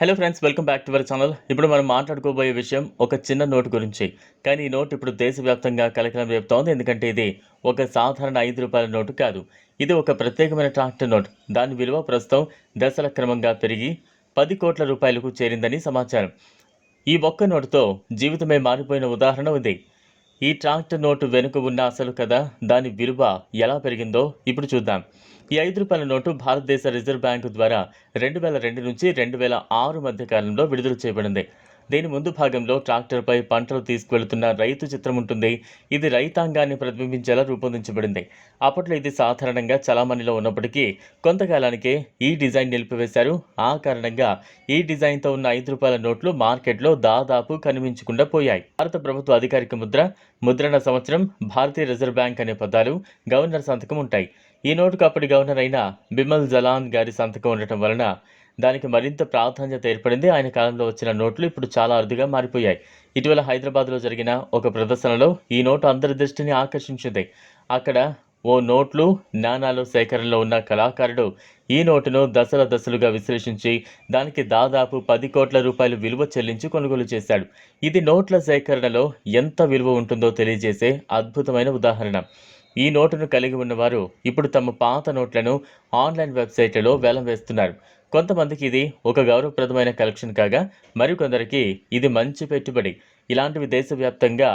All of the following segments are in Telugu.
Hello friends welcome back to our channel ఇప్పుడు మనం మాట్లాడుకోబోయే విషయం ఒక చిన్న నోటు గురించి. కానీ ఈ నోట్ ఇప్పుడు దేశవ్యాప్తంగా కలకలం రేపుతోంది. ఎందుకంటే ఇది ఒక సాధారణ ఐదు రూపాయల నోటు కాదు. ఇది ఒక ప్రత్యేకమైన ట్రాక్టర్ నోట్. దాని విలువ ప్రస్తుతం దశల క్రమంగా పెరిగి పది కోట్ల రూపాయలకు చేరిందని సమాచారం. ఈ ఒక్క నోటుతో జీవితమే మారిపోయిన ఉదాహరణ ఉంది. ఈ ట్రాక్టర్ నోటు వెనుక ఉన్న అసలు కదా దాని విలువ ఎలా పెరిగిందో ఇప్పుడు చూద్దాం. ఈ ఐదు రూపాయల నోటు భారతదేశ రిజర్వ్ బ్యాంకు ద్వారా రెండు వేల రెండు నుంచి రెండు వేల ఆరు మధ్య కాలంలో విడుదల చేయబడింది. దీని ముందు భాగంలో ట్రాక్టర్పై పంటలు తీసుకువెళుతున్న రైతు చిత్రం ఉంటుంది. ఇది రైతాంగాన్ని ప్రతిబింబించేలా రూపొందించబడింది. అప్పట్లో ఇది సాధారణంగా చలామణిలో ఉన్నప్పటికీ కొంతకాలానికే ఈ డిజైన్ నిలిపివేశారు. ఆ కారణంగా ఈ డిజైన్తో ఉన్న ఐదు రూపాయల నోట్లు మార్కెట్లో దాదాపు కనిపించకుండా పోయాయి. భారత ప్రభుత్వ అధికారిక ముద్ర ముద్రణ సంవత్సరం భారతీయ రిజర్వ్ బ్యాంక్ అనే పదాలు గవర్నర్ సంతకం ఉంటాయి. ఈ నోటుకు అప్పటి గవర్నర్ అయిన బిమల్ జలాన్ గారి సంతకం ఉండటం వలన దానికి మరింత ప్రాధాన్యత ఏర్పడింది. ఆయన కాలంలో వచ్చిన నోట్లు ఇప్పుడు చాలా అరుదుగా మారిపోయాయి. ఇటీవల హైదరాబాద్లో జరిగిన ఒక ప్రదర్శనలో ఈ నోటు అందరి దృష్టిని ఆకర్షించింది. అక్కడ ఓ నోట్లు నాణాలు సేకరణలో ఉన్న కళాకారుడు ఈ నోటును దశల దశలుగా విశ్లేషించి దానికి దాదాపు పది కోట్ల రూపాయలు విలువ చెల్లించి కొనుగోలు చేశాడు. ఇది నోట్ల సేకరణలో ఎంత విలువ ఉంటుందో తెలియజేసే అద్భుతమైన ఉదాహరణ. ఈ నోటును కలిగి ఉన్నవారు ఇప్పుడు తమ పాత నోట్లను ఆన్లైన్ వెబ్సైట్లలో వేలం వేస్తున్నారు. కొంతమందికి ఇది ఒక గౌరవప్రదమైన కలెక్షన్ కాగా మరికొందరికి ఇది మంచి పెట్టుబడి. ఇలాంటివి దేశవ్యాప్తంగా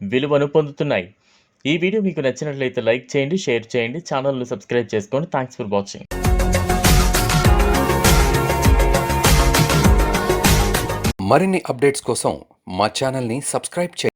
విలువను పొందుతున్నాయి. ఈ వీడియో మీకు నచ్చినట్లయితే లైక్ చేయండి షేర్ చేయండి ఛానల్ను సబ్స్క్రైబ్ చేసుకోండి. Thanks for watching. మరిన్ని అప్డేట్స్ కోసం మా ఛానల్ని సబ్స్క్రైబ్ చేయండి.